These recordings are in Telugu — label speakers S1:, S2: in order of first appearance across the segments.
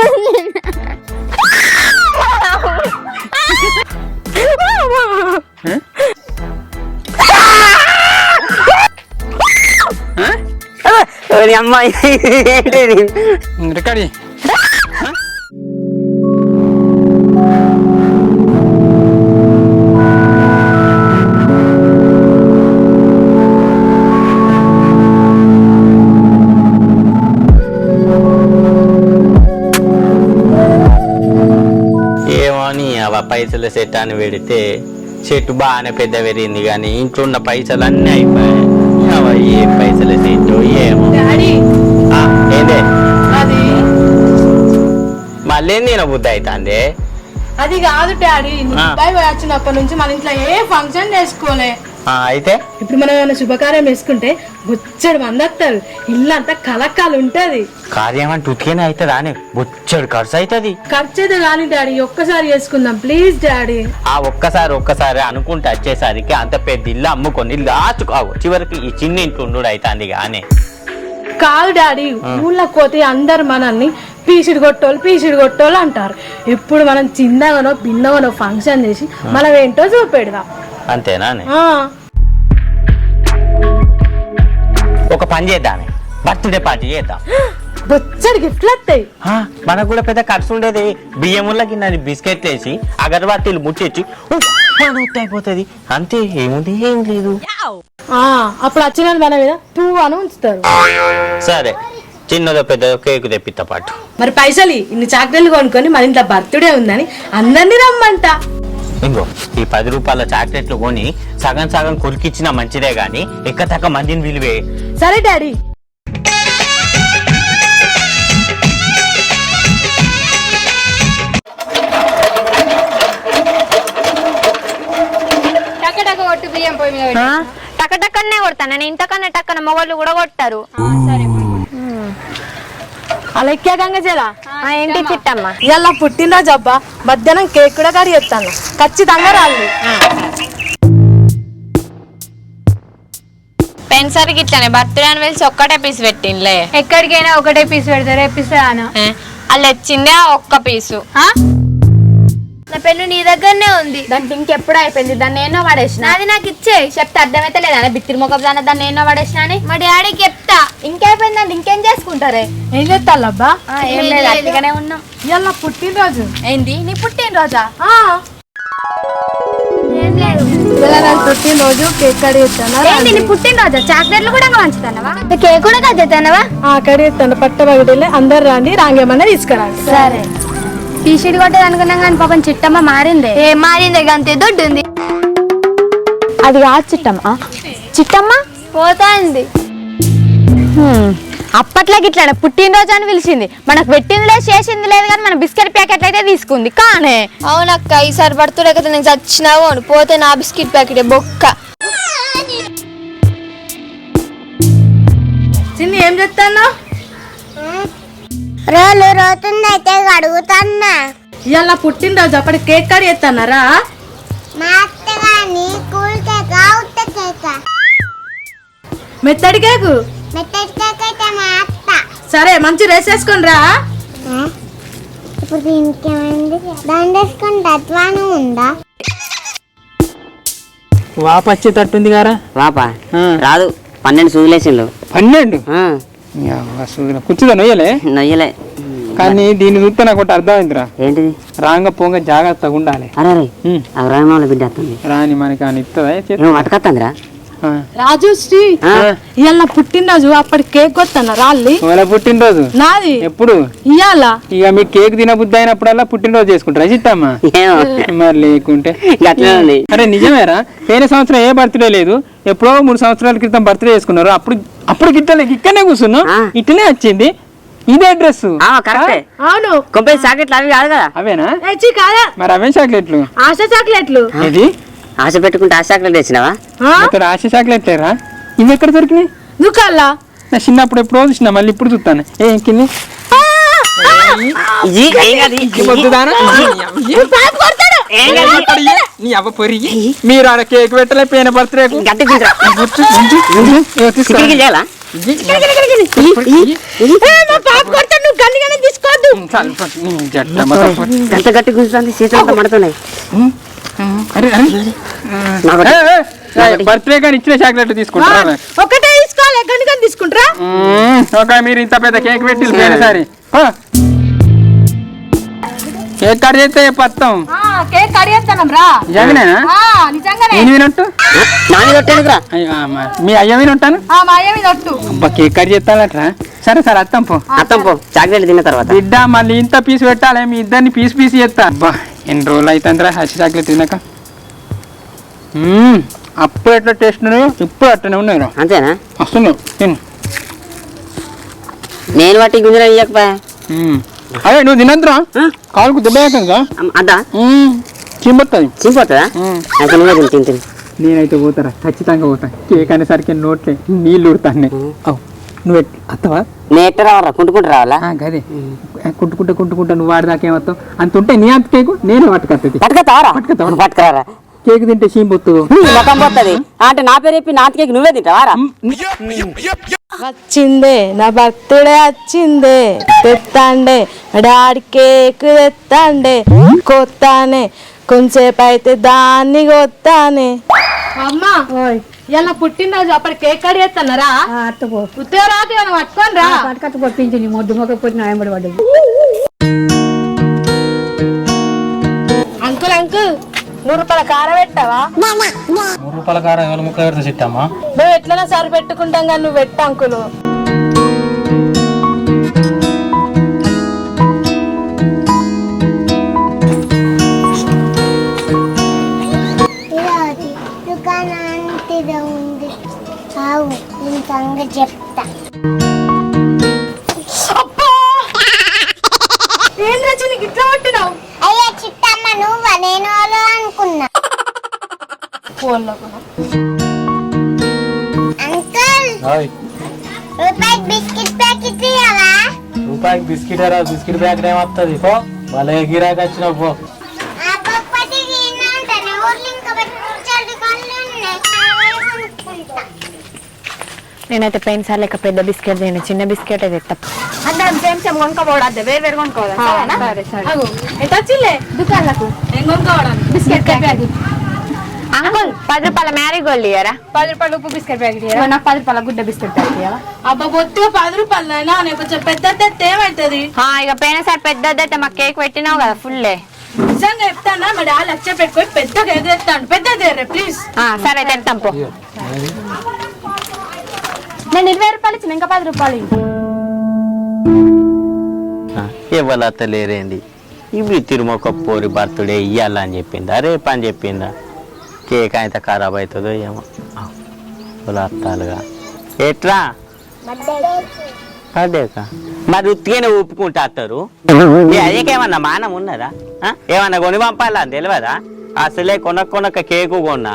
S1: ഒരു അമ്മായി നിനക്കടി పైసల సెట్ అని పెడితే చెట్టు బాగానే పెద్ద పెరిగింది కానీ ఇంట్లో ఉన్న పైసలు అన్నీ అయిపోయాయి ఏ పైసల సెట్ ఏమో. ఏందే? మళ్ళీ నేను బుద్ధి అవుతుంది
S2: అది కాదు డాడీ. వచ్చినప్పటి నుంచి మన ఇంట్లో ఏ ఫంక్షన్ చేసుకోలే.
S1: అయితే?
S2: ఇప్పుడు మనం ఏమైనా శుభకార్యం వేసుకుంటే బుచ్చడు మంది వస్తారు ఇల్లు అంతా కలకాలు ఉంటది.
S1: కార్యం అంటే ఉతికేనే అవుతుంది అని బొచ్చడు ఖర్చు అవుతుంది
S2: ఖర్చు అయితే కానీ డాడీ ఒక్కసారి చేసుకుందాం. Please daddy.
S1: ఆ ఒక్కసారి ఒక్కసారి అనుకుంటే వచ్చేసరికి అంత పెద్ద ఇల్లు అమ్ముకొని లాస్ట్ కావు చివరికి ఈ చిన్న ఇంట్లో ఉండు అవుతుంది కానీ
S2: కాదు డాడీ ఊళ్ళోకి పోతే అందరు మనల్ని పీసిడి కొట్టోళ్ళు పీసిడి కొట్టోళ్ళు అంటారు. ఇప్పుడు మనం చిన్నగానో భిన్నగానో ఫంక్షన్ చేసి మనం ఏంటో చూపెడదాం.
S1: అంతేనా ఒక పని చేద్దామే. బర్త్డే పార్టీ చేద్దాం.
S2: బొచ్చడి గిఫ్ట్లు వస్తాయి.
S1: మనకు కూడా పెద్ద ఖర్చు ఉండేది. బియ్యములకి నన్ను బిస్కెట్లు వేసి అగరబత్తీలు ముట్టించి అయిపోతుంది అంతే ఏముంది ఏం లేదు.
S2: ఆ, అప్పుడు వచ్చిన మన మీద పువ్వు అని ఉంచుతారు.
S1: సరే చిన్నదో పెద్దదో కేకు తెప్పిస్తా పాటు.
S2: మరి పైసలు ఇన్ని చాక్లెట్లు కొనుక్కొని ఇంట్లో బర్త్డే ఉందని అందరినీ రమ్మంట.
S1: ఇంకో ఈ పది రూపాయల చాక్లెట్లు కొని సగం సగం కొరికిచ్చిన మంచిదే గాని ఎక్కతక్క మందిని విలువే.
S2: సరే డాడీ.
S3: టక టక కొట్టు బియ్యం పొయ్యి మీద పెట్టు.
S4: టక టక్కనే కొడతాను నేను ఇంతకన్నా టక్కన మొగోళ్ళు కూడా కొట్టారు
S2: అలా ఎక్కాకంగా చేలా
S4: ఆ, ఏంటి చిట్టమ్మ
S2: ఇలా పుట్టినరోజు అబ్బా మధ్యాహ్నం కేక్ కూడా కడి చెప్తాను ఖచ్చితంగా రాలి
S4: పెన్సర్కి ఇట్లానే బర్త్డే అని వెళ్ళి ఒక్కటే పీస్ పెట్టిండ్లే.
S3: ఎక్కడికైనా ఒకటే పీస్ పెడతారు ఎప్పిస్తాను
S4: ఏ, వాళ్ళు వచ్చిందే ఆ ఒక్క పీసు.
S3: నా పెన్ను నీ దగ్గరనే ఉంది.
S4: దానికి ఇంకెప్పుడు అయిపోయింది. దాన్ని ఎన్నో పడేసిన
S3: నాది నాకు ఇచ్చే.
S4: చెప్తే అర్థమైతే లేదా? బిత్తిరి మొక్క దాన్ని దాన్ని ఎన్నో పడేసిన అని?
S3: మా డాడీకి చెప్తా.
S4: ఇంకైపోయిందండి ఇంకేం చేసుకుంటారే?
S2: ఏం చేస్తాలబ్బా?
S4: ఆ, ఏం లేదు. అట్టిగానే ఉన్నాం.
S2: ఇలా పుట్టినరోజు.
S4: ఏంది? నీ పుట్టినరోజా?
S2: ఆ,
S3: ఏం లేదు.
S2: పుట్టినరోజు కేక్
S3: పుట్టినరోజా? చాక్లెట్లు కూడా పంచుతానవా కేక్ కూడా
S2: పట్ట అందరు రండి రాంగేమన్నా తీసుకురండి.
S3: సరే. టీషర్ట్ కొట్టేది అనుకున్నాం కానీ పాపం చిట్టమ్మ మారిందే. ఏ మారిందే అంతే దొడ్డు ఉంది
S4: అది కాదు చిట్టమ్మ. చిట్టమ్మ?
S3: పోతాంది.
S4: అప్పట్లో గిట్లా పుట్టినరోజు అని పిలిచింది. మనకు పెట్టింది లేదు చేసింది లేదు కానీ మన బిస్కెట్ ప్యాకెట్ అయితే తీసుకుంది. కానే.
S3: అవునక్క ఈసారి బర్త్డే కదా నేను చచ్చినావు అని పోతే నా బిస్కెట్ ప్యాకెట్ బొక్క.
S2: చిన్ని ఏం చెప్తాను
S5: రోలు రోతుందైతే అడుగుతున్నా
S2: ఇలా పుట్టినరోజు అప్పటి కేక్ కడి చెప్తానరా
S5: మా అత్త గాని కూల్ కేక ఉత్త కేక?
S2: మెత్తడి కేకు?
S5: మెత్తటి కేక్ అయితే మా అత్త.
S2: సరే మంచి రేస్ వేసుకొని రా?
S5: ఇప్పుడు ఇంకేమైంది దాని వేసుకొని తత్వానం ఉందా?
S6: వాప వచ్చేటట్టుంది గారా.
S7: వాపా. రాదు. పన్నెండు సూదులేసిండు
S6: పన్నెండు? కూర్చుదా నొయ్యలే?
S7: నొయ్యలే.
S6: కానీ దీన్ని చూస్తే నాకు ఒకటి అర్థమైందిరా.
S7: ఏంటిది?
S6: రాంగ పోంగ జాగ్రత్తగా ఉండాలి.
S7: అరే రాయమాల బిడ్డ
S6: రాని మనకి అని ఇస్తుందా
S7: ఏమో పట్టుకొస్తుందిరా
S2: రాజు శ్రీ. ఇవాళ పుట్టినరోజు అప్పటి కేక్ కొత్తాను? రాళ్ళి?
S6: వాళ్ళ పుట్టినరోజు?
S2: నాది.
S6: ఎప్పుడు?
S2: ఇవాళ
S6: ఇక మీ కేక్ తినబుద్ధి అయినప్పుడల్లా పుట్టినరోజు చేసుకుంటారా? చిత్తమ్మా మరి లేకుంటే. అరే నిజమేరా? పోయిన సంవత్సరం ఏ బర్త్డే లేదు. ఎప్పుడో మూడు సంవత్సరాల క్రితం బర్త్డే చేసుకున్నారు. అప్పుడు అప్పుడు గిట్టలే ఇక్కడనే కూర్చున్నాం. ఇట్లనే వచ్చింది ఇదే డ్రెస్
S7: ఆ, కరెక్టే
S2: అవును
S7: కొంపే సాకెట్లు అవి కాదు కదా
S6: అవేనా
S2: కాదా
S6: మరి అవే చాక్లెట్లు
S2: ఆశ చాక్లెట్లు
S6: ఇది
S7: ఆశ పెట్టుకుంటే ఆశ చాక్లెట్ తెచ్చినావా
S2: ఆ?
S6: ఇక్కడ ఆశ చాక్లెట్లేరా ఇవి ఎక్కడ దొరికినాయి
S2: దుకాళ్ళ
S6: నా చిన్నప్పుడు ఎప్పుడో చూసిన మళ్ళీ ఇప్పుడు చూస్తాను ఏ కింది నీ అవ్వ పొరి మీరు ఆడ కేక్ పెట్టలే పోయిన బర్త్డే
S7: గట్టి గట్టి గుంజుతుంది
S6: ఏ, బర్త్డే కానీ ఇచ్చిన చాక్లెట్ తీసుకుంటారా?
S2: ఒకటే తీసుకోవాలి గల్లిగానే తీసుకుంటారా.
S6: ఒక మీరు ఇంత పెద్ద కేక్ పెట్టి ఆ. కేక్ కట్ చేస్తే పత్తం.
S2: కేక్ కడిగేస్తానం రా.
S6: నిజంగానేనా?
S2: నిజంగానే.
S6: నేను వినట్టు
S7: నాని కొట్టేందుకురా
S6: మీ అయ్య వినుంటాను
S2: మా అయ్య మీద
S6: అబ్బా కేక్ కట్ చేస్తానట్రా. సరే సరే అత్తం పో.
S7: అత్తం పో చాక్లెట్ తిన్న తర్వాత.
S6: బిడ్డ మళ్ళీ ఇంత పీస్ పెట్టాలి మీ ఇద్దరిని పీస్ పీస్ చేస్తా. అబ్బా ఎన్ని రోజులు అవుతుందిరా హసి చాక్లెట్ తిన్నాక? మ్మ్. అప్పుడు ఎట్లా టేస్ట్ ఉన్నాయో ఇప్పుడు అట్టనే ఉన్నాయి
S7: అంతేనా?
S6: వస్తున్నావు తిను.
S7: నేను వాటి ఇయ్యకపోయా?
S6: మ్మ్. అదే నువ్వు తినద్దురా కాలుకు దెబ్బ
S7: అయితే నువ్వే తిని తిని తిని
S6: నేనైతే పోతారా? ఖచ్చితంగా పోతా. కేక్ అనేసరికి నోట్లే నీళ్ళు ఉడతాను అవు నువ్వు అత్తవా?
S7: నేను ఎట్ట రావాలా? కుంటుకుంటూ రావాలా?
S6: ఆ, గదే. కుట్టుకుంటా కుట్టుకుంటా నువ్వు వాడిదాకా ఏమవుతావు అంత ఉంటే నీ అంత కేకు నేను పట్టుకొస్తుంది
S7: పట్టుకతావరా
S6: పట్టుకతావా?
S7: పట్టుకురారా?
S6: కేక్ తింటే
S7: ముఖం పోతుంది. అంటే నా పేరు చెప్పి నాతికేకి నువ్వే తింటావారా
S2: వచ్చిందే నా బర్త్డే వచ్చిందే తెత్తాండే డాడీ కేక్ తెత్తాండే కొత్తానే కొంచెంసేపు అయితే దాన్ని కొత్తానే. అమ్మా ఇలా పుట్టినరోజు అప్పుడు కేక్ కడి చేస్తున్నారా పట్టుకొని రా.
S8: పొప్పించి నీ మొద్దు మొక్క పడ్డది.
S2: Uncle uncle. నూరు రూపాయల కారం పెట్టావా?
S9: మూడు రూపాయల కారం ఎవరు ముక్క పెడితే చిట్టమ్మా
S2: మేము ఎట్లైనా సరి పెట్టుకుంటాం కానీ నువ్వు పెట్టు అంకులు.
S5: దుకాణానికి ఉంది. ఆవు నేను చెప్తా. బిస్కెట్
S9: రా బిస్కెట్ ప్యాకెట్ ఏమవుతుంది పో. భలే గిరాకి వచ్చినావు పో.
S4: నేనైతే పోయినసారి లెక్క పెద్ద బిస్కెట్ తిన చిన్న బిస్కెట్ అయితే ఎత్తా అందరం సేమ్ సేమ్ కొనుక్కోబోడద్దు వేరు వేరు కొనుక్కోవాలి సరే సరే.
S2: ఎంత వచ్చిలే దుకాణాలకు. Biscuit packet.
S4: అంకుల్ పది రూపాయల మ్యారీగోల్డ్ ఇయ్యరా?
S2: పది రూపాయలు ఉప్పు బిస్కెట్ ప్యాకెట్
S4: నాకు పది రూపాయల గుడ్డ బిస్కెట్ ప్యాకెట్
S2: అబ్బా బొత్తిగా పది రూపాయలు అయినా నేను కొంచెం పెద్ద ఏమవుతుంది
S4: ఆ, ఇక పోయినసారి పెద్దదైతే మాకు కేక్ పెట్టినావు కదా ఫుల్లే.
S2: నిజంగా చెప్తానా? మా డాడీ లక్ష పెట్టుకొని పెద్దగా ఎదురెత్తాను ప్లీజ్.
S4: సరే పో. నేను ఇరవై రూపాయలు ఇచ్చిన ఇంకా పది రూపాయలు ఇవ్వు.
S1: ఎవరు అత్తలేరేంది ఇవి తిరుమొక్క పోరి బర్త్డే ఇయ్యాలని చెప్పిందా రేపు అని చెప్పిందా? కేక్ అయితే ఖరాబ్ అవుతుందో ఏమో. వాళ్ళు అత్తాలుగా. ఎట్లా? అదేకా మరి ఉత్తిగానే ఊపుకుంటా అత్తారు? మీ అయ్యకేమన్నా మానం ఉన్నదా? ఏమన్నా కొని పంపాలా అని తెలియదా అసలే కొనక కొనక కేకు కొన్నా.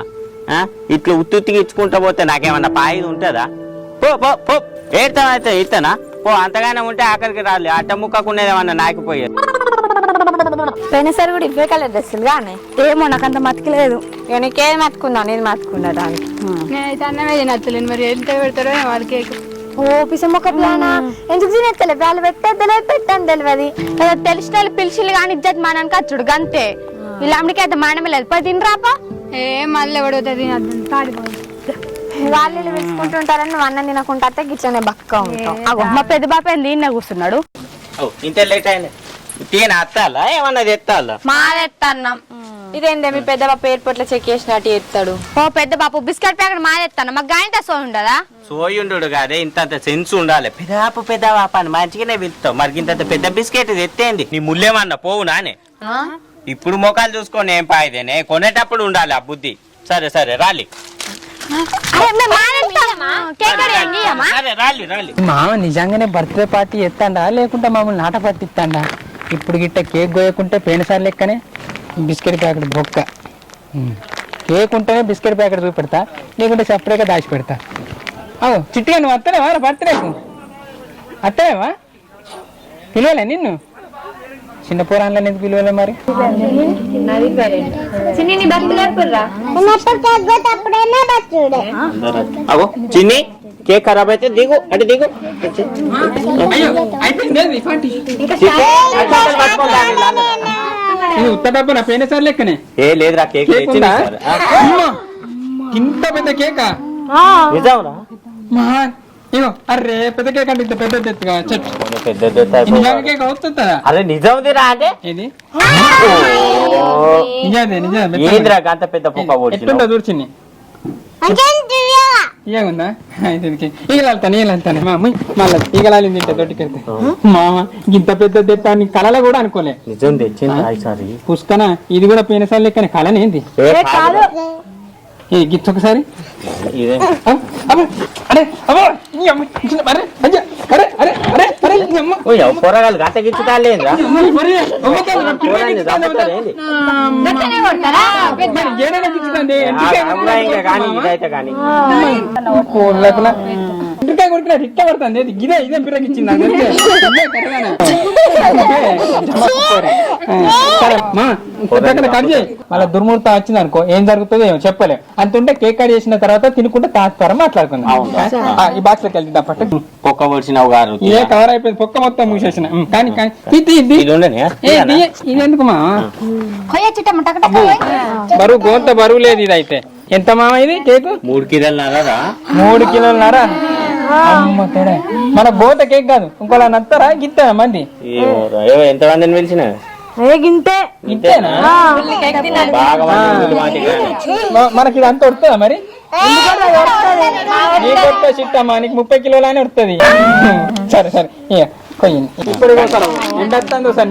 S1: ఆ? ఇట్లా ఉత్తి ఉత్తికి ఇచ్చుకుంటా పోతే నాకేమన్నా పాయిది ఉంటుందా? పో పో పో. ఏడతాం అయితే? ఇస్తానా పో అంతగానే ఉంటే ఆఖరికి రాలే అట్ట ముక్కకునేదేమన్నా నాకిపోయేది.
S4: పోయినసారి కూడా ఇవే కలర్ డ్రెస్సులు కానీ ఏమో నాకు అంత మతికలేదు ఇక నీకేది మతుకుందా నేను మతుకున్నా దానికి.
S8: నేనైతే అన్నమే తినత్తలేను మరి ఎంత పెడతారో వాళ్ళ కేక్.
S4: ఓ ప్లానా? ఎందుకు తినేస్తలే వాళ్ళు పెట్టేద్దలే పెట్టని తెలియదు తెలిసిన వాళ్ళు పిలిచిలు కానీ ఇజ్జత్ మానానికి వచ్చుడు గంతే. ఇలాంటికి అయితే మానమే లేదు. పోయి తినరాపా
S8: ఏ మళ్ళీ ఎవడవుతుంది తినద్దు కాడిపోదు
S4: వాళ్ళు పిలుచుకుంటుంటారని నువ్వు అన్నం తినకుంటా అత్తే గిట్లనే బక్క ఉంటావు. మా పెద్ద బాప ఈయన కూర్చున్నాడు.
S1: ఇంత లేట్ అయింది. తీన అత్తాలా? ఏమన్నా తెత్తాలా?
S4: మాదెత్తన్నం. ఇదేందే మీ పెద్ద బాప ఎయిర్పోర్ట్లో చెక్ చేసినట్టు ఎత్తాడు? ఓ పెద్ద బిస్కెట్ ప్యాకెట్ మాదెత్తాను మాకు గాయంత సో ఉండదా?
S1: సోయుండు కాదే ఇంత సెన్స్ ఉండాలి. పెదాపు అని మంచిగానే పిలుస్తావు. మరి ఇంత పెద్ద బిస్కెట్ తెత్తేంది? నీ ముళ్ళేమన్నా పోవు నానే. ఇప్పుడు మొఖాలు చూసుకొని ఏం పాయిదేనే? కొనేటప్పుడు ఉండాలి ఆ బుద్ధి. సరే సరే రాలి.
S4: మేము
S6: నిజంగానే బర్త్డే పార్టీ ఎత్తాడా? లేకుంటే మామూలు నాట పట్టిస్తాడా? ఇప్పుడు గిట్ట కేక్ కోయకుంటే పోయినసారి లెక్కనే బిస్కెట్ ప్యాకెట్ బొక్క. కేక్ ఉంటేనే బిస్కెట్ ప్యాకెట్ చూపెడతా లేకుంటే సపరేట్గా దాచి పెడతా. అవు చిట్టుగా నువ్వు వస్తలేవా బర్త్డేకు వస్తలేవా పిలవలే నిన్ను? చిన్న పోరాన్లో ఎందుకు పిలవలే మరి?
S1: చిన్ని. కేక్ ఖరాబ్ అయితే దిగు అంటే దిగు.
S6: ఉత్త డబ్బా నా పోయిన సార్ లెక్కనే?
S1: ఏ లేదురా కేక్
S6: ఇంత పెద్ద కేకా?
S1: నిజంరా
S6: మహా ఇగో అరే పెద్ద కేక్ అంటే ఇంత పెద్ద ఎత్తుగా చెట్టు
S1: పెద్ద
S6: నిజాం కేక్ అవుతుందా?
S1: అరే నిజందిరా అంటే?
S6: ఇది నిజాదే నిజాదే
S1: ఏంద్రా అంత పెద్ద పొక్క
S6: ఎట్లుంటా? ఇయ్యగుందా దీనికి ఈగలాలుతాను ఈగలాలుతాను మా అమ్మాయి మళ్ళీ ఈగలాలింది తింటే దొడ్డికెళ్తే. మామ ఇంత పెద్ద నీ కళలో కూడా అనుకోలే.
S1: నిజం తెచ్చింది
S6: పుష్కన ఇది కూడా పోయిన సార్ లెక్కనే కళనేంది
S1: ఏ
S6: గిచ్చ ఒకసారి.
S1: ఇదే.
S6: అబ్బ, అబ్బ, అరే అరే అరే అరే అరే.
S1: పోరగాళ్ళు గంట గిచ్చుతాలేదురా కానీ. ఇదైతే కానీ
S6: ఎంటికాయ కొడుకున్నా ఇట్ట పడుతుంది ఇది ఇదే ఇదే. ఇదే. ఇదే, కట్ చేయి. మళ్ళీ దుర్ముహూర్తం వచ్చింది అనుకో ఏం జరుగుతుందో ఏమో చెప్పలేం. అంతుంటే కేక్ కట్ చేసిన తర్వాత తినుకుంటే తాత్పరం మాట్లాడుకుందాం. ఆ, ఈ బాక్స్లోకి వెళ్తా పట్టు.
S1: గారు.
S6: ఏ కవర్ అయిపోయింది. పొక్క మొత్తం మూసేసిన. కానీ కానీ ఇది ఇది.
S1: ఇది
S6: ఇది ఇది ఎందుకు మా బరువు గోంత బరువు లేదు ఇది అయితే ఎంత మామ ఇది కేకు?
S1: మూడు కిలోలు నరరా
S6: మూడు అమ్మ తేడా మన బోత కేక్ కాదు ఇంకోలా నత్తరా గిత్తా మంది?
S1: ఎంత మందిని పిలిచిన?
S2: గింతే.
S1: మంది.
S6: మ- మనకి ఇది అంత వస్తుందా. మరి చిట్టమ్మా నీకు ముప్పై కిలోలనే వస్తుంది. సరే సరే కొయ్యండి ఇప్పుడు పోతాను ఎండ వస్తుంది సార్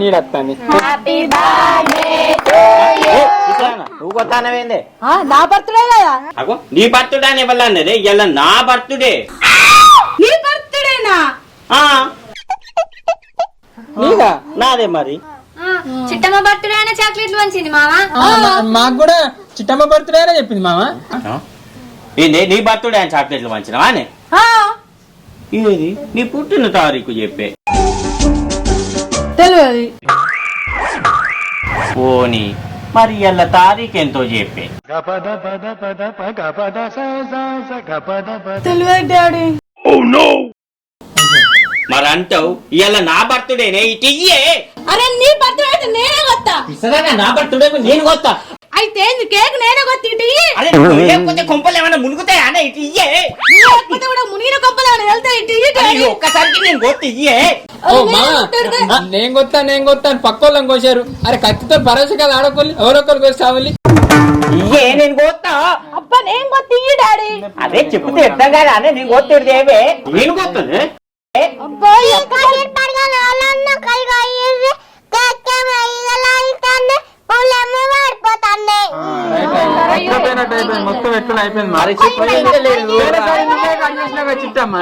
S1: ఇట్లానా? నువ్వు కొత్తానవేందే?
S2: నా బర్త్డే కదా.
S1: అగో నీ బర్త్డే అని ఎవరు అన్నదే ఇలా నా బర్త్డే.
S2: నీ బర్త్డేనా?
S1: ఆ,
S6: నీగా
S1: నాదే? మరి.
S4: చిట్టమ్మ బర్త్డే అయినా చాక్లెట్లు వంచింది మామ
S6: మాకు కూడా చిట్టమ్మ బర్త్డే అని చెప్పింది మామ
S1: ఏంది నీ బర్త్డే అని చాక్లెట్లు మంచినవా అని ఇది నీ పుట్టిన తారీఖు చెప్పే.
S2: తెలియదు
S1: పోని మరి ఇలా తారీఖు ఎంతో చెప్పే.
S2: తెలియదు డాడీ.
S1: మరి అంటావు ఇలా నా బర్త్డేనే ఇటు ఇయ్యే
S2: అరే నీ బర్త్డే అయితే నేనే కొత్తా.
S1: ఇసగా నా బర్త్డే నేను కొత్త.
S2: అయితే ఏంది కేక్ నేనే కొత్త ఇటు ఇయ్యి.
S1: అదే నువ్వు లేకపోతే కొంపలు ఏమైనా మునుగుతాయా? అనే ఇటు ఇయ్యే
S2: నువ్వు లేకపోతే కూడా మునిగిన కొంపలు వెళ్తే ఇటు ఇయ్యి
S1: అరే, ఒక్కసారికి నేను కొత్త ఇయ్యే
S6: ఓ మామ నేను కొత్తా నేను కొత్తా అని పక్క వాళ్ళని కోసారు. అరే కత్తితో భరోసా కదా ఆడకోళ్ళు ఎవరొకరు కోసి
S1: ఇయ్యే నేను కొత్తా
S2: అబ్బా నేను కొత్త ఇయ్యి డాడీ.
S1: అదే చెప్తే అర్థం కాదా అనే నేను కొత్తది ఏవే నేను కొత్తది
S6: మొత్తం ఎట్లా అయిపోయింది. చిట్టమ్మా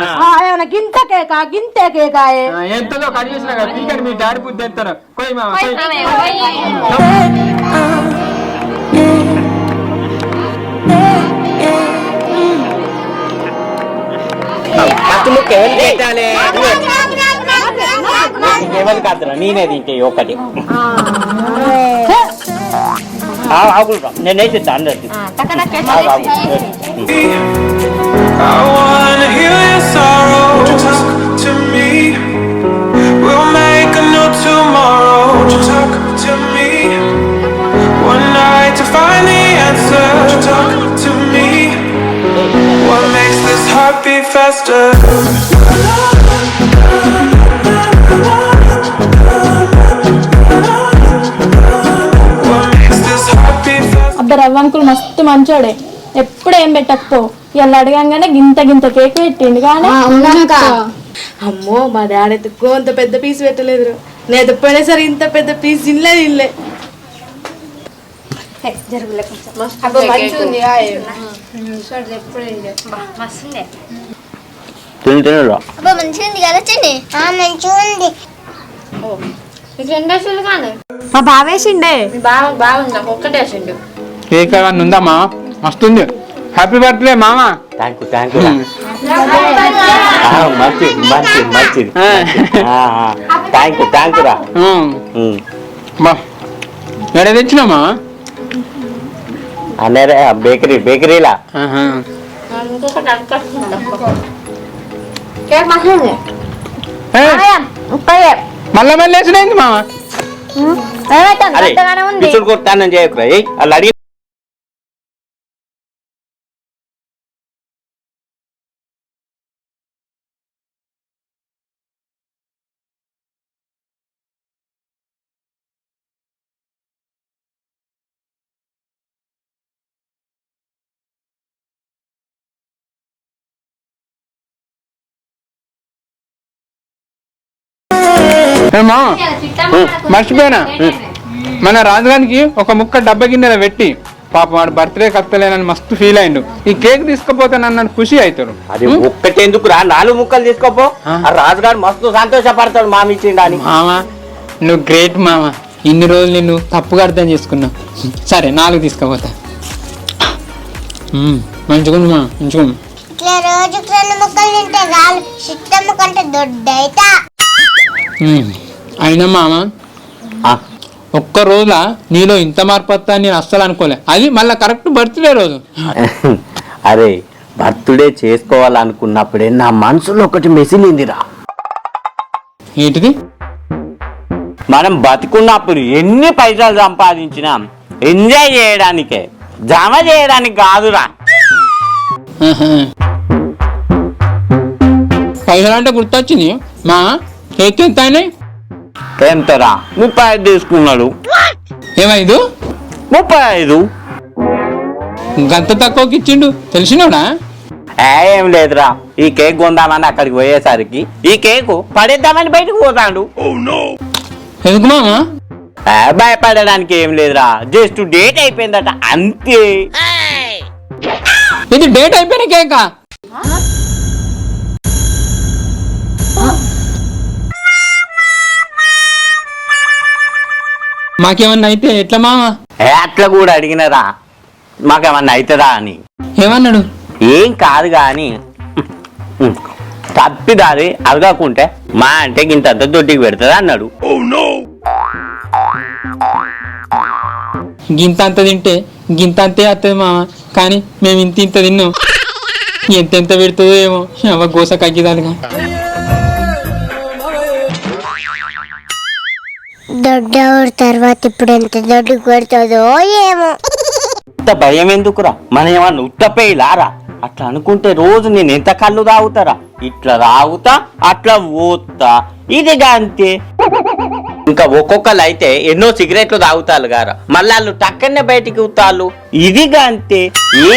S2: గింత కేకా? గింతే కేకాయే?
S6: ఎంతలో కట్ చేసినా మీ డాడీ బుద్ధి ఎత్తారు. పోయి మామ
S1: ఫస్ట్ ముక్క ఎవరు పెట్టాలి. ఎవరు కాదురా నేనే తింటే ఈ ఒక్కటి ఆగురా నేనే తింటా అందరికి.
S10: I wanna your.
S4: రవ్వ అంకుల్ మస్తు మంచోడే. ఎప్పుడు ఏం పెట్టకపో. ఇలా అడగంగానే గింత గింత కేక్ పెట్టిండు. కానీ
S2: అమ్మో మా డాడీ అయితే గోంత పెద్ద పీస్ పెట్టలేదు నేను పోయినసరి ఇంత పెద్ద పీస్ తినలే తినలే.
S1: తిను తినురా
S5: అబ్బా మంచిగా ఉంది ఉంది
S2: బావేసిండే
S6: కేక్ అవన్నీ ఉందమ్మా మస్తుంది హ్యాపీ బర్త్డే మామ
S1: థ్యాంక్ యూ థ్యాంక్ యూ మంచిది మంచిది. మంచిది థ్యాంక్ యూ థ్యాంక్ యూ రా.
S6: ఎక్కడ తెచ్చినామా
S1: బేకరీ బేకరీలా.
S6: మళ్ళా మళ్ళీ వేసినాయింది మామ?
S4: ఏమైతుంది?
S6: ఏ మామ మర్చిపోయినా? మన రాజుగానికి ఒక ముక్క డబ్బ గిన్నెల పెట్టి పాప వాడు బర్త్డే కత్తలేనని మస్తు ఫీల్ అయిండు. ఈ కేక్ తీసుకుపోతే నన్ను ఖుషి అవుతాడు
S1: అది ఒక్కటెందుకు రా నాలుగు ముక్కలు తీసుకోపో. ఆ. రాజుగారు మస్తు సంతోషపడతాడు మామి ఇచ్చిండని.
S6: మామ నువ్వు గ్రేట్ మామ. ఇన్ని రోజులు నిన్ను తప్పుగా అర్థం చేసుకున్నావు సరే నాలుగు తీసుకుపోతా. మ్మ్, మంచిగుంది మా మంచిగుంది
S5: ఇట్లా రోజుకి రెండు ముక్కలు తింటే రాళ్ళు దొడ్డైతా.
S6: అయినా మామ ఒక్క రోజుల నీలో ఇంత మార్పు వస్తా నేను అస్సలు అనుకోలే. అది మళ్ళీ కరెక్ట్ బర్త్డే రోజు.
S1: అరే బర్త్డే చేసుకోవాలనుకున్నప్పుడే నా మనసులో ఒకటి మెసిలిందిరా.
S6: ఏంటిది?
S1: మనం బతుకున్నప్పుడు ఎన్ని పైసలు సంపాదించినా ఎంజాయ్ చేయడానికే జమ చేయడానికి కాదురా.
S6: పైసలు అంటే గుర్తొచ్చింది. మా అయినాయి
S1: ఎంతరా? ముప్పై ఐదు తీసుకున్నాడు.
S6: ఏమైంది?
S1: ముప్పై ఐదు.
S6: గంత తక్కువకి ఇచ్చిండు. తెలిసినోడా?
S1: ఏ, లేదురా. ఈ కేక్ కొందామని అక్కడికి పోయేసరికి ఈ కేకు పడేద్దామని బయటకు పోతాడు.
S6: ఎందుకు మామ?
S1: భయపడడానికి ఏం లేదురా. జస్ట్ డేట్ అయిపోయిందట అంతే.
S6: ఇది డేట్ అయిపోయిన కేకా? మాకేమన్నా అయితే ఎట్లా మామ
S1: ఏ, అట్లా కూడా అడిగినరా? మాకేమన్నా అవుతుందా అని.
S6: ఏమన్నాడు?
S1: ఏం కాదు కానీ తప్పిదారి అడగకుంటే మా అంటే ఇంత దొడ్డికి పెడుతుంది అన్నాడు.
S6: గింత అంత తింటే గింత అంతే వస్తుంది మామ కానీ మేము ఇంత ఇంత తిన్నాం. ఎంత ఎంత పెడుతుందో ఏమో అవ్వ గోస కగ్గిదాలుగా
S5: దొడ్డ తర్వాత ఇప్పుడు ఎంత దొడ్డు కొడుతుందో ఏమో.
S1: ఇంత భయం ఎందుకురా? మన ఏమన్నా ఉత్తపేలారా అట్లా అనుకుంటే రోజు నేను ఎంత కళ్ళు తాగుతారా ఇట్లా తాగుతా అట్లా పోతా. ఇదిగా అంతే ఇంకా ఒక్కొక్కరు అయితే ఎన్నో సిగరెట్లు తాగుతారు గారా. మళ్ళీ వాళ్ళు టక్కనే బయటికి ఊతాళ్ళు ఇదిగా అంతే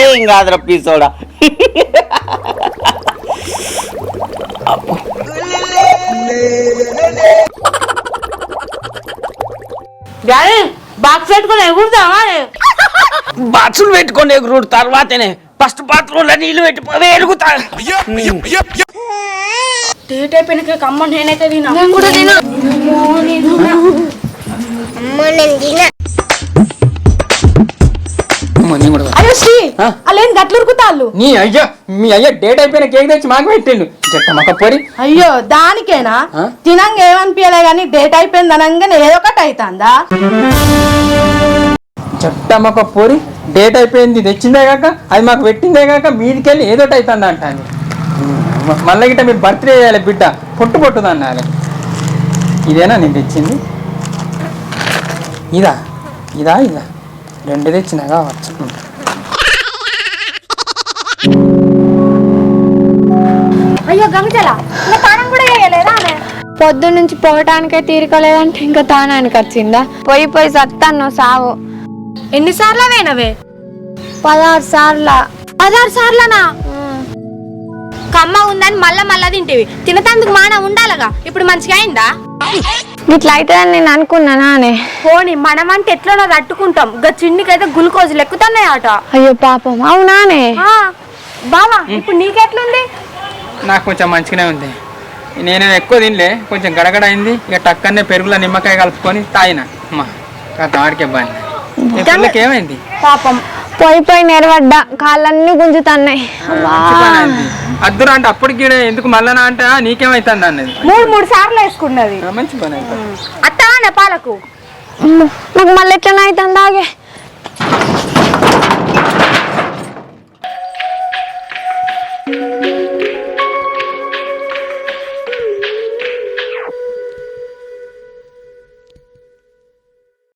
S1: ఏం కాదురా పీసోడా
S2: డాడీ బాక్స్ పెట్టుకుని ఎగురుతావా?
S1: బాత్రూమ్ పెట్టుకొని ఎగురుడు తర్వాతనే. ఫస్ట్ బాత్రూమ్లో నీళ్ళు పెట్టి ఎరుగుతా
S2: డేట్ అయిపోయిన కేక్ అమ్మ నేనైతే తినా
S4: నేను కూడా తిను
S5: అమ్మ నేను తిన
S6: నేను కూడా
S2: అయ్యో శ్రీ
S6: ఆ?
S2: అలేం గట్లు ఉరుకుతాళ్ళు?
S6: నీ అయ్యా మీ అయ్యా డేట్ అయిపోయిన కేక్ తెచ్చి మాకు పెట్టిండు. చెట్టమ్మక పొడి
S2: అయ్యో దానికేనా? తినంగా ఏమనిపించలే కానీ డేట్ అయిపోయింది అనగానే ఏదో ఒకటి అవుతుందా
S6: చెట్టమ్మక పొడి డేట్ అయిపోయింది తెచ్చిందే కాక అది మాకు పెట్టిందే కాక మీదికెళ్ళి ఏదోటి అవుతుంది అంటాను మళ్ళీ గిట్ట మీరు బర్త్డే చేయాలి బిడ్డ పొట్టు పొట్టుది అన్నారు. ఇదేనా నేను తెచ్చింది? ఇదా ఇదా ఇదా. రెండు తెచ్చినా కావచ్చు.
S4: గంగజల ఇంకా తానం కూడా చేయలేదా ఆమె? పొద్దు నుంచి పోవటానికే తీరికలేదంటే ఇంకా తానానికి వచ్చిందా? పోయి పోయి సత్తాను సావు.
S2: ఎన్నిసార్లు వేనవే
S4: పదహారు సార్ల.
S2: పదహారు సార్లనా? కమ్మ ఉందని మళ్ళా మళ్ళా తింటివి. తినతందుకు మాన ఉండాలగా. ఇప్పుడు మంచిగా అయిందా?
S4: ఇట్లా అవుతుందని నేను అనుకున్నానా అనే
S2: పోనీ మనం అంటే ఎట్లనో తట్టుకుంటాం. గా చిన్నికైతే గ్లూకోజ్ లెక్కుతున్నాయి ఆట
S4: అయ్యో పాపం. అవునానే?
S2: బావా ఇప్పుడు నీకెట్లుంది?
S6: నాకు కొంచెం మంచిగానే ఉంది. నేను ఎక్కువ తినలే కొంచెం గడగడ అయింది. ఇక టక్కనే పెరుగులో నిమ్మకాయ కలుపుకొని తాగిన. అమ్మా కాస్త వాడికే బాగా ఏమైంది?
S4: పాపం పోయి పోయి నెరవడ్డా కాళ్ళన్నీ గుంజుతున్నాయి.
S6: అద్దురా అంటే అప్పటికి ఎందుకు మళ్ళా అంటే "ఆ, నీకేమైతుంది అన్నది?
S2: మూడు మూడు సార్లు వేసుకున్నది.
S6: మంచి పని
S2: అత్తా పాలకు.
S4: నాకు మళ్ళీ ఎట్లా అవుతుంది ఆగే